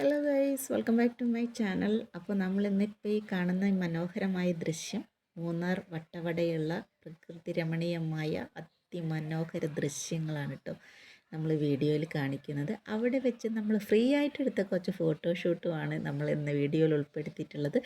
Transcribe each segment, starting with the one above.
Hello guys welcome back to my channel അപ്പോൾ നമ്മൾ ഇന്നിപ്പോൾ ഈ കാണുന്ന മനോഹരമായ ദൃശ്യം മൂന്നാർ വട്ടവടയുള്ള പ്രകൃതി രമണീയമായ അതിമനോഹര ദൃശ്യങ്ങളാണ് കേട്ടോ നമ്മൾ വീഡിയോയിൽ കാണിക്കുന്നത്. അവിടെ വെച്ച് നമ്മൾ ഫ്രീ ആയിട്ട് എടുത്ത കുറച്ച് ഫോട്ടോഷൂട്ടുമാണ് നമ്മൾ ഇന്ന് വീഡിയോയിൽ ഉൾപ്പെടുത്തിയിട്ടുള്ളത്.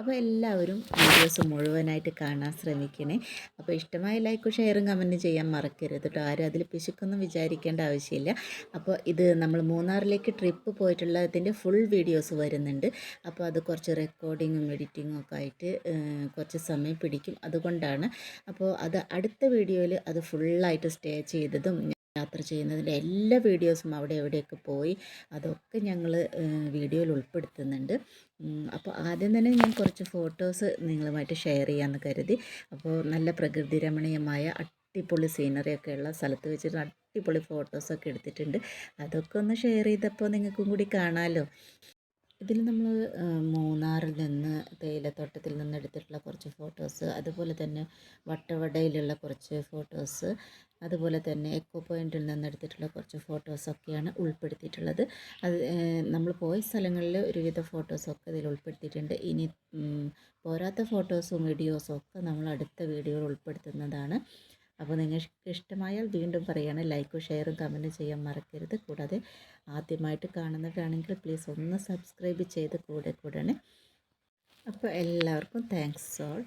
അപ്പോൾ എല്ലാവരും വീഡിയോസ് മുഴുവനായിട്ട് കാണാൻ ശ്രമിക്കണേ. അപ്പോൾ ഇഷ്ടമായ ലൈക്കും ഷെയറും കമന്റും ചെയ്യാൻ മറക്കരുത് കേട്ടോ. ആരും അതിൽ പിശുക്കൊന്നും വിചാരിക്കേണ്ട ആവശ്യമില്ല. അപ്പോൾ ഇത് നമ്മൾ മൂന്നാറിലേക്ക് ട്രിപ്പ് പോയിട്ടുള്ളതിന്റെ ഫുൾ വീഡിയോസ് വരുന്നുണ്ട്. അപ്പോൾ അത് കുറച്ച് റെക്കോർഡിങ്ങും എഡിറ്റിങ്ങും ഒക്കെ ആയിട്ട് കുറച്ച് സമയം പിടിക്കും. അതുകൊണ്ടാണ്. അപ്പോൾ അത് അടുത്ത വീഡിയോയിൽ അത് ഫുള്ളായിട്ട് സ്റ്റേ ചെയ്തതും യാത്ര ചെയ്യുന്നതിന്റെ എല്ലാ വീഡിയോസും അവിടെ എവിടെയൊക്കെ പോയി അതൊക്കെ ഞങ്ങൾ വീഡിയോയിൽ ഉൾപ്പെടുത്തുന്നുണ്ട്. അപ്പോൾ ആദ്യം തന്നെ ഞാൻ കുറച്ച് ഫോട്ടോസ് നിങ്ങളുമായിട്ട് ഷെയർ ചെയ്യാമെന്ന് കരുതി. അപ്പോൾ നല്ല പ്രകൃതി രമണീയമായ അടിപൊളി സീനറിയൊക്കെ ഉള്ള സ്ഥലത്ത് വെച്ചിട്ട് അടിപൊളി ഫോട്ടോസൊക്കെ എടുത്തിട്ടുണ്ട്. അതൊക്കെ ഒന്ന് ഷെയർ ചെയ്തപ്പോൾ നിങ്ങൾക്കും കൂടി കാണാമല്ലോ ഇതിൽ നമ്മൾ മൂന്നാറിൽ നിന്ന് തേയിലത്തോട്ടത്തിൽ നിന്ന് എടുത്തിട്ടുള്ള കുറച്ച് ഫോട്ടോസ് അതുപോലെ തന്നെ വട്ടവടയിലുള്ള കുറച്ച് ഫോട്ടോസ് അതുപോലെ തന്നെ എക്കോ പോയിന്റിൽ നിന്ന് എടുത്തിട്ടുള്ള കുറച്ച് ഫോട്ടോസൊക്കെയാണ് ഉൾപ്പെടുത്തിയിട്ടുള്ളത്. അത് നമ്മൾ പോയ സ്ഥലങ്ങളിൽ ഒരുവിധ ഫോട്ടോസൊക്കെ ഇതിൽ ഉൾപ്പെടുത്തിയിട്ടുണ്ട്. ഇനി പോരാത്ത ഫോട്ടോസും വീഡിയോസും ഒക്കെ നമ്മൾ അടുത്ത വീഡിയോയിൽ ഉൾപ്പെടുത്തുന്നതാണ്. അപ്പോൾ നിങ്ങൾക്ക് ഇഷ്ടമായാൽ വീണ്ടും പറയുകയാണ് ലൈക്കും ഷെയറും കമന്റും ചെയ്യാൻ മറക്കരുത്. കൂടാതെ ആദ്യമായിട്ട് കാണുന്നവരാണെങ്കിൽ പ്ലീസ് ഒന്ന് സബ്സ്ക്രൈബ് ചെയ്ത് കൂടെ കൂടെയാണ് അപ്പോൾ എല്ലാവർക്കും താങ്ക്സ് ഓൾ